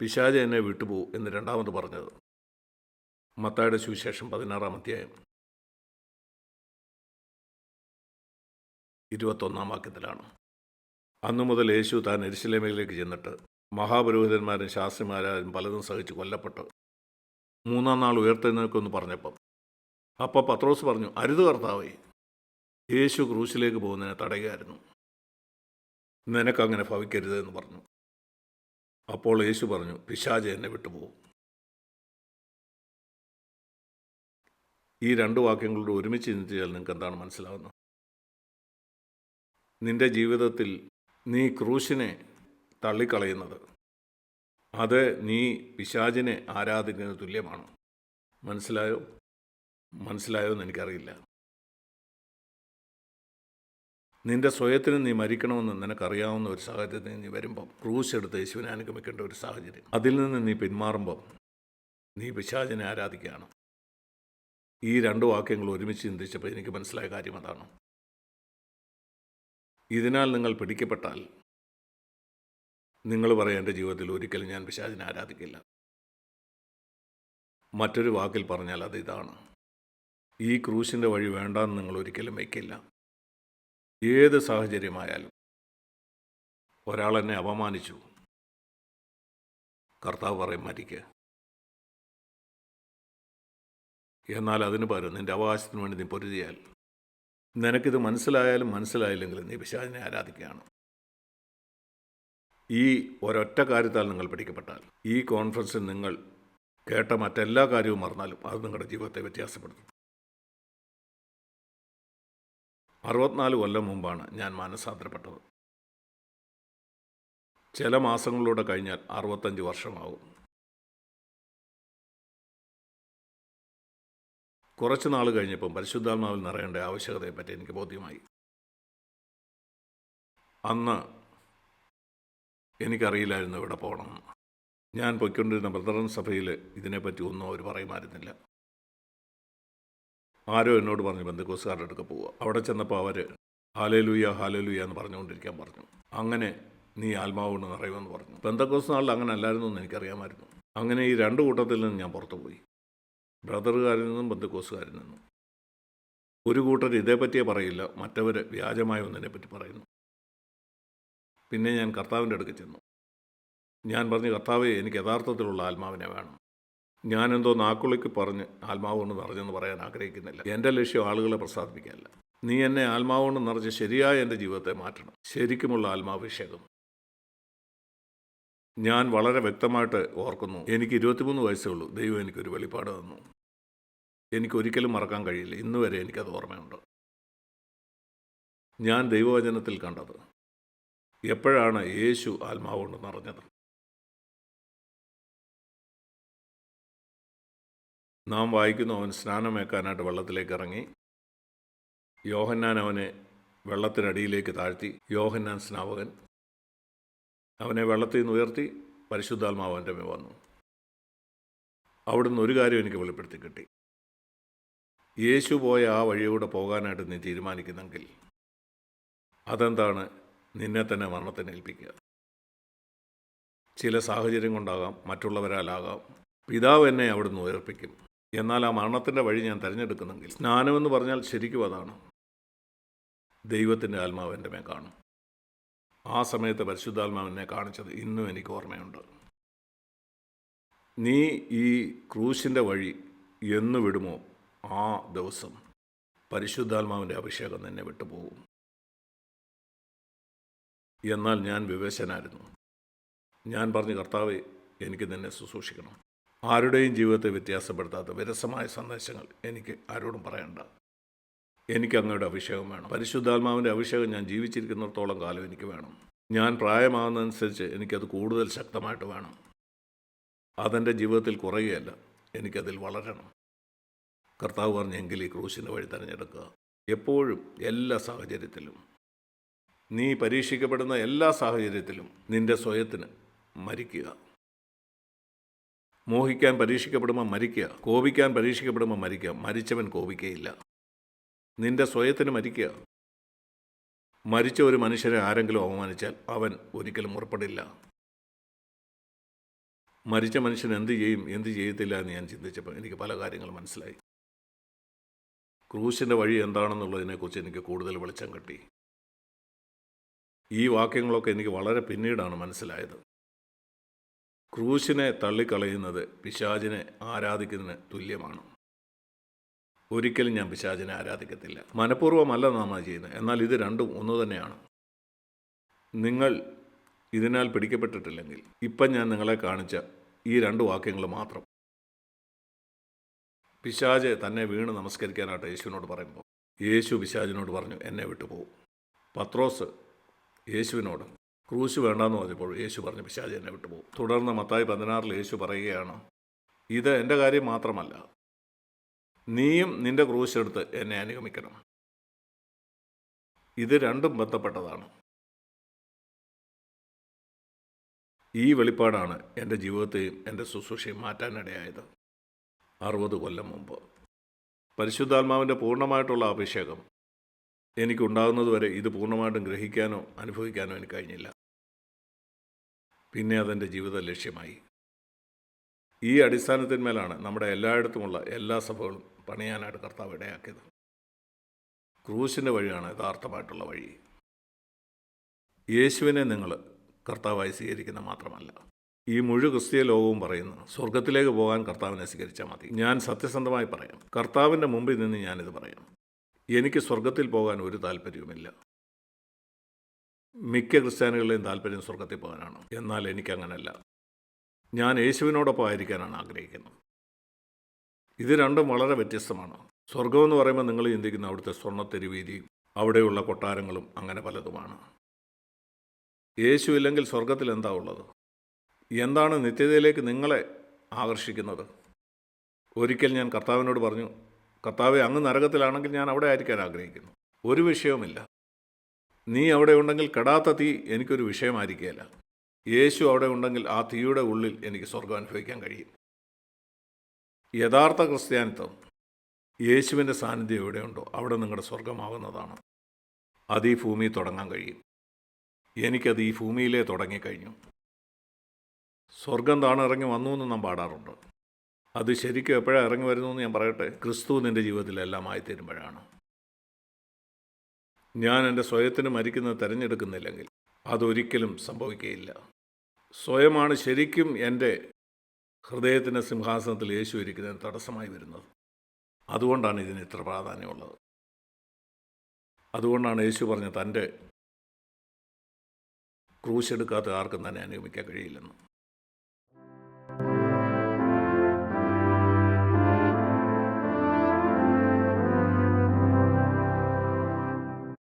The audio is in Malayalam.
പിശാജ് എന്നെ വിട്ടുപോകും എന്ന് രണ്ടാമത് പറഞ്ഞത്. മത്തായുടെ സുവിശേഷം പതിനാറാം അധ്യായം. ഇരുപത്തൊന്നാം വാക്യത്തിലാണ്. അന്നു മുതൽ യേശു താൻ എരിശിലേമയിലേക്ക് ചെന്നിട്ട് മഹാപുരോഹിതന്മാരും ശാസ്ത്രിമാരും പലതും സഹിച്ച് കൊല്ലപ്പെട്ടു മൂന്നാം നാൾ ഉയർത്തെഴുന്നേക്കുമെന്ന് പറഞ്ഞപ്പം അപ്പോൾ പത്രോസ് പറഞ്ഞു അരുത് കർത്താവേ യേശു ക്രൂശിലേക്ക് പോകുന്നതിനെ തടയുകയായിരുന്നു. നിനക്കങ്ങനെ ഭവിക്കരുത് എന്ന് പറഞ്ഞു. അപ്പോൾ യേശു പറഞ്ഞു പിശാജ് എന്നെ വിട്ടുപോകും. ഈ രണ്ട് വാക്യങ്ങളോട് ഒരുമിച്ച് ചിന്തിച്ചാൽ നിങ്ങൾക്ക് എന്താണ് മനസ്സിലാവുന്നത്? നിന്റെ ജീവിതത്തിൽ നീ ക്രൂശിനെ തള്ളിക്കളയുന്നത്. അത് നീ പിശാജിനെ ആരാധിക്കുന്നതിന് തുല്യമാണ്? മനസ്സിലായോ? മനസ്സിലായോ എന്ന് എനിക്കറിയില്ല. നിന്റെ സ്വയത്തിന് നീ മരിക്കണമെന്ന് നിനക്കറിയാവുന്ന ഒരു സാഹചര്യത്തിൽ നീ വരുമ്പം ക്രൂശ് എടുത്ത് യേശുവിനെ അനുഗമിക്കേണ്ട ഒരു സാഹചര്യം. അതിൽ നിന്ന് നീ പിന്മാറുമ്പം നീ പിശാചിനെ ആരാധിക്കുകയാണ്. ഈ രണ്ട് വാക്യങ്ങൾ ഒരുമിച്ച് ചിന്തിച്ചപ്പോൾ എനിക്ക് മനസ്സിലായ കാര്യം അതാണ്. ഇതിനാൽ നിങ്ങൾ പിടിക്കപ്പെട്ടാൽ നിങ്ങൾ പറയാം എന്റെ ജീവിതത്തിൽ ഒരിക്കലും ഞാൻ പിശാചിനെ ആരാധിക്കില്ല. മറ്റൊരു വാക്കിൽ പറഞ്ഞാൽ അത് ഇതാണ്. ഈ ക്രൂശിന്റെ വഴി വേണ്ടാന്ന് നിങ്ങൾ ഒരിക്കലും വയ്ക്കില്ല. ഏത് സാഹചര്യമായാലും ഒരാളെന്നെ അപമാനിച്ചു. കർത്താവ് പറയും മരിക്കുക എന്നാൽ അതിന് പകരം നിന്റെ അവകാശത്തിന് വേണ്ടി നീ പൊരുതിയാൽ നിനക്കിത് മനസ്സിലായാലും മനസ്സിലായില്ലെങ്കിലും നീ പിശാചിനെ ആരാധിക്കുകയാണ്. ഈ ഒരൊറ്റ കാര്യത്താൽ നിങ്ങൾ പിടിക്കപ്പെട്ടാൽ ഈ കോൺഫറൻസിൽ നിങ്ങൾ കേട്ട മറ്റെല്ലാ കാര്യവും മറന്നാലും അത് നിങ്ങളുടെ ജീവിതത്തെ വ്യത്യാസപ്പെടുത്തും. അറുപത്തിനാല് കൊല്ലം മുമ്പാണ് ഞാൻ മാനസാന്തരപ്പെട്ടത്. ചില മാസങ്ങളിലൂടെ കഴിഞ്ഞാൽ അറുപത്തഞ്ച് വർഷമാവും. കുറച്ച് നാൾ കഴിഞ്ഞപ്പം പരിശുദ്ധാത്മാവിൽ നിറയേണ്ട ആവശ്യകതയെപ്പറ്റി എനിക്ക് ബോധ്യമായി. അന്ന് എനിക്കറിയില്ലായിരുന്നു ഇവിടെ പോകണം. ഞാൻ പൊയ്ക്കൊണ്ടിരുന്ന ബ്രദറൻ സഭയിൽ ഇതിനെപ്പറ്റി ഒന്നും അവർ പറയുമായിരുന്നില്ല. ആരോ എന്നോട് പറഞ്ഞു ബന്ധുക്കോസുകാരുടെ അടുക്ക പോവുക. അവിടെ ചെന്നപ്പോൾ അവർ ഹാലലുയ ഹാലലുയ എന്ന് പറഞ്ഞുകൊണ്ടിരിക്കാൻ പറഞ്ഞു. അങ്ങനെ നീ ആത്മാവുകൊണ്ട് നിറയുമെന്ന് പറഞ്ഞു. ബന്ധക്കോസ് നാളിൽ അങ്ങനെ അല്ലായിരുന്നു എന്ന് എനിക്കറിയാമായിരുന്നു. അങ്ങനെ ഈ രണ്ട് കൂട്ടത്തിൽ നിന്ന് ഞാൻ പുറത്തു പോയി. ബ്രദറുകാരിൽ നിന്നും ബന്ധുക്കോസുകാരിൽ നിന്നും. ഒരു കൂട്ടർ ഇതേപ്പറ്റിയേ പറയില്ല മറ്റവർ വ്യാജമായ ഒന്നിനെപ്പറ്റി പറയുന്നു. പിന്നെ ഞാൻ കർത്താവിന്റെ അടുക്ക് ചെന്നു. ഞാൻ പറഞ്ഞു കർത്താവെ എനിക്ക് യഥാർത്ഥത്തിലുള്ള ആത്മാവിനെ വേണം. ഞാനെന്തോ നാക്കുളിക്ക് പറഞ്ഞ് ആത്മാവ് കൊണ്ട് നിറഞ്ഞെന്ന് പറയാൻ ആഗ്രഹിക്കുന്നില്ല. എന്റെ ലക്ഷ്യം ആളുകളെ പ്രസാദിപ്പിക്കാനല്ല. നീ എന്നെ ആത്മാവ് കൊണ്ട് നിറച്ച് ശരിയായ എന്റെ ജീവിതത്തെ മാറ്റണം. ശരിക്കുമുള്ള ആത്മാഭിഷേകം. ഞാൻ വളരെ വ്യക്തമായിട്ട് ഓർക്കുന്നു. എനിക്ക് ഇരുപത്തിമൂന്ന് വയസ്സേ ഉള്ളൂ. ദൈവം എനിക്കൊരു വെളിപ്പാട് തന്നു. എനിക്ക് ഒരിക്കലും മറക്കാൻ കഴിയില്ല. ഇന്ന് വരെ എനിക്കത് ഓർമ്മയുണ്ട്. ഞാൻ ദൈവവചനത്തിൽ കണ്ടത് എപ്പോഴാണ് യേശു ആത്മാവ് കൊണ്ട് നിറഞ്ഞത്? നാം വായിക്കുന്നു അവൻ സ്നാനമേക്കാനായിട്ട് വെള്ളത്തിലേക്ക് ഇറങ്ങി യോഹന്നാൻ അവനെ വെള്ളത്തിനടിയിലേക്ക് താഴ്ത്തി. യോഹന്നാൻ സ്നാവകൻ. അവനെ വെള്ളത്തിൽ നിന്ന് ഉയർത്തി പരിശുദ്ധാത്മാവ് അവന്റെ മേ വന്നു. അവിടുന്ന് ഒരു കാര്യം എനിക്ക് വെളിപ്പെടുത്തി കിട്ടി. യേശു പോയ ആ വഴിയൂടെ പോകാനായിട്ട് നീ തീരുമാനിക്കുന്നെങ്കിൽ അതെന്താണ് നിന്നെ തന്നെ മരണത്തിന് ഏൽപ്പിക്കുക? ചില സാഹചര്യം കൊണ്ടാകാം മറ്റുള്ളവരാലാകാം. പിതാവ് എന്നെ അവിടുന്ന് ഉയർപ്പിക്കും. എന്നാൽ ആ മരണത്തിന്റെ വഴി ഞാൻ തിരഞ്ഞെടുക്കുന്നെങ്കിൽ സ്നാനമെന്ന് പറഞ്ഞാൽ ശരിക്കും അതാണ്. ദൈവത്തിന്റെ ആത്മാവ് എന്റെ മേ കാണും. ആ സമയത്ത് പരിശുദ്ധാത്മാവിനെ കാണിച്ചത് ഇന്നും എനിക്ക് ഓർമ്മയുണ്ട്. നീ ഈ ക്രൂശിന്റെ വഴി എന്ന് വിടുമോ? ആ ദിവസം പരിശുദ്ധാത്മാവിന്റെ അഭിഷേകം നിന്നെ വിട്ടുപോകും എന്നാൽ ഞാൻ വിവേശനായിരുന്നു. ഞാൻ പറഞ്ഞു കർത്താവെ എനിക്ക് നിന്നെ ശുശ്രൂഷിക്കണം. ആരുടെയും ജീവിതത്തെ വ്യത്യാസപ്പെടുത്താത്ത വിരസമായ സന്ദേശങ്ങൾ എനിക്ക് ആരോടും പറയണ്ട. എനിക്ക് അങ്ങയുടെ അഭിഷേകം വേണം. പരിശുദ്ധാത്മാവിന്റെ അഭിഷേകം ഞാൻ ജീവിച്ചിരിക്കുന്നിടത്തോളം കാലം എനിക്ക് വേണം. ഞാൻ പ്രായമാകുന്നതനുസരിച്ച് എനിക്കത് കൂടുതൽ ശക്തമായിട്ട് വേണം. അതെന്റെ ജീവിതത്തിൽ കുറയുകയല്ല എനിക്കതിൽ വളരണം. കർത്താവ് പറഞ്ഞെങ്കിൽ ഈ ക്രൂശിന്റെ വഴി തിരഞ്ഞെടുക്കുക. എപ്പോഴും എല്ലാ സാഹചര്യത്തിലും. നീ പരീക്ഷിക്കപ്പെടുന്ന എല്ലാ സാഹചര്യത്തിലും നിന്റെ സ്വയത്തിന് മരിക്കുക. മോഹിക്കാൻ പരീക്ഷിക്കപ്പെടുമ്പോൾ മരിക്കുക കോപിക്കാൻ പരീക്ഷിക്കപ്പെടുമ്പോൾ മരിക്കുക മരിച്ചവൻ കോപിക്കുകയില്ല നിന്റെ സ്വയത്തിന് മരിക്കുക. മരിച്ച ഒരു മനുഷ്യനെ ആരെങ്കിലും അവമാനിച്ചാൽ അവൻ ഒരിക്കലും ഉറപ്പെടില്ല. മരിച്ച മനുഷ്യൻ എന്ത് ചെയ്യും എന്ത് ചെയ്യത്തില്ല എന്ന് ഞാൻ ചിന്തിച്ചപ്പോൾ എനിക്ക് പല കാര്യങ്ങളും മനസ്സിലായി. ക്രൂശിന്റെ വഴി എന്താണെന്നുള്ളതിനെക്കുറിച്ച് എനിക്ക് കൂടുതൽ വെളിച്ചം കിട്ടി. ഈ വാക്യങ്ങളൊക്കെ എനിക്ക് വളരെ പിന്നീടാണ് മനസ്സിലായത്. ക്രൂശിനെ തള്ളിക്കളയുന്നത് പിശാചിനെ ആരാധിക്കുന്നതിന് തുല്യമാണ്. ഒരിക്കലും ഞാൻ പിശാചിനെ ആരാധിക്കത്തില്ല. മനഃപൂർവമല്ല നാം ചെയ്യുന്നത്. എന്നാൽ ഇത് രണ്ടും ഒന്ന് തന്നെയാണ്. നിങ്ങൾ ഇതിനാൽ പിടിക്കപ്പെട്ടിട്ടില്ലെങ്കിൽ ഇപ്പം ഞാൻ നിങ്ങളെ കാണിച്ച ഈ രണ്ട് വാക്യങ്ങൾ മാത്രം. പിശാജ് തന്നെ വീണ് നമസ്കരിക്കാനായിട്ട് യേശുവിനോട് പറയുമ്പോൾ യേശു പിശാജിനോട് പറഞ്ഞു എന്നെ വിട്ടുപോകും. പത്രോസ് യേശുവിനോട് ക്രൂശ് വേണ്ടാന്ന് പറഞ്ഞപ്പോൾ യേശു പറഞ്ഞു പിശാജ് എന്നെ വിട്ടുപോകും തുടർന്ന് മത്തായി പതിനാറിൽ യേശു പറയുകയാണ് ഇത് എന്റെ കാര്യം മാത്രമല്ല നീയും നിന്റെ ക്രൂശ് എടുത്ത് എന്നെ അനുഗമിക്കണം. ഇത് രണ്ടും ബന്ധപ്പെട്ടതാണ്. ഈ വെളിപ്പാടാണ് എന്റെ ജീവിതത്തെയും എന്റെ ശുശ്രൂഷയും മാറ്റാനിടയായത്. അറുപത് കൊല്ലം മുമ്പ് പരിശുദ്ധാത്മാവിന്റെ പൂർണമായിട്ടുള്ള അഭിഷേകം എനിക്കുണ്ടാകുന്നതുവരെ ഇത് പൂർണമായിട്ടും ഗ്രഹിക്കാനോ അനുഭവിക്കാനോ എനിക്ക് കഴിഞ്ഞില്ല. പിന്നെ അതെന്റെ ജീവിത ലക്ഷ്യമായി. ഈ അടിസ്ഥാനത്തിന്മേലാണ് നമ്മുടെ എല്ലായിടത്തുമുള്ള എല്ലാ സഭകളും പണിയാനായിട്ട് കർത്താവ് ഇടയാക്കിയത്. ക്രൂശിന്റെ വഴിയാണ് യഥാർത്ഥമായിട്ടുള്ള വഴി. യേശുവിനെ നിങ്ങൾ കർത്താവായി സ്വീകരിക്കുന്ന മാത്രമല്ല ഈ മുഴു ക്രിസ്തീയ ലോകവും പറയുന്നു സ്വർഗത്തിലേക്ക് പോകാൻ കർത്താവിനെ സ്വീകരിച്ചാൽ മതി. ഞാൻ സത്യസന്ധമായി പറയാം കർത്താവിന്റെ മുമ്പിൽ നിന്ന് ഞാനിത് പറയാം. എനിക്ക് സ്വർഗത്തിൽ പോകാൻ ഒരു താല്പര്യവുമില്ല. മിക്ക ക്രിസ്ത്യാനികളുടെയും താല്പര്യം സ്വർഗത്തിൽ പോകാനാണ്. എന്നാൽ എനിക്കങ്ങനല്ല. ഞാൻ യേശുവിനോടൊപ്പം ആയിരിക്കാനാണ് ആഗ്രഹിക്കുന്നത്. ഇത് രണ്ടും വളരെ വ്യത്യസ്തമാണ്. സ്വർഗമെന്ന് പറയുമ്പോൾ നിങ്ങൾ ചിന്തിക്കുന്ന അവിടുത്തെ സ്വർണത്തെരുവീതിയും അവിടെയുള്ള കൊട്ടാരങ്ങളും അങ്ങനെ പലതുമാണ്. യേശു ഇല്ലെങ്കിൽ സ്വർഗത്തിൽ എന്താ ഉള്ളത്? എന്താണ് നിത്യതയിലേക്ക് നിങ്ങളെ ആകർഷിക്കുന്നത്? ഒരിക്കൽ ഞാൻ കർത്താവിനോട് പറഞ്ഞു കർത്താവെ അങ്ങ് നരകത്തിലാണെങ്കിൽ ഞാൻ അവിടെ ആയിരിക്കാൻ ആഗ്രഹിക്കുന്നു. ഒരു വിഷയവുമില്ല. നീ അവിടെ ഉണ്ടെങ്കിൽ കെടാത്ത തീ എനിക്കൊരു വിഷയമായിരിക്കുകയില്ല യേശു അവിടെ ഉണ്ടെങ്കിൽ ആ തീയുടെ ഉള്ളിൽ എനിക്ക് സ്വർഗം അനുഭവിക്കാൻ കഴിയും. യഥാർത്ഥ ക്രിസ്ത്യാനിത്വം യേശുവിന്റെ സാന്നിധ്യം എവിടെയുണ്ടോ അവിടെ നിങ്ങളുടെ സ്വർഗമാവുന്നതാണ് അത് ഈ ഭൂമി തുടങ്ങാൻ കഴിയും. എനിക്കത് ഈ ഭൂമിയിലേ തുടങ്ങിക്കഴിഞ്ഞു. സ്വർഗം താണ് ഇറങ്ങി വന്നു എന്ന് നാം പാടാറുണ്ട്. അത് ശരിക്കും എപ്പോഴാണ് ഇറങ്ങി വരുന്നു എന്ന് ഞാൻ പറയട്ടെ? ക്രിസ്തു നിന്റെ ജീവിതത്തിലെല്ലാം ആയിത്തീരുമ്പോഴാണ്. ഞാൻ എന്റെ സ്വയത്തിന് മരിക്കുന്നത് തിരഞ്ഞെടുക്കുന്നില്ലെങ്കിൽ അതൊരിക്കലും സംഭവിക്കുകയില്ല. സ്വയമാണ് ശരിക്കും എന്റെ ഹൃദയത്തിന്റെ സിംഹാസനത്തിൽ യേശു ഇരിക്കുന്നതിന് തടസ്സമായി വരുന്നത്. അതുകൊണ്ടാണ് ഇതിന് ഇത്ര പ്രാധാന്യമുള്ളത്. അതുകൊണ്ടാണ് യേശു പറഞ്ഞ തന്റെ ക്രൂശെടുക്കാത്ത ആർക്കും തന്നെ അനുഗമിക്കാൻ കഴിയില്ലെന്ന്.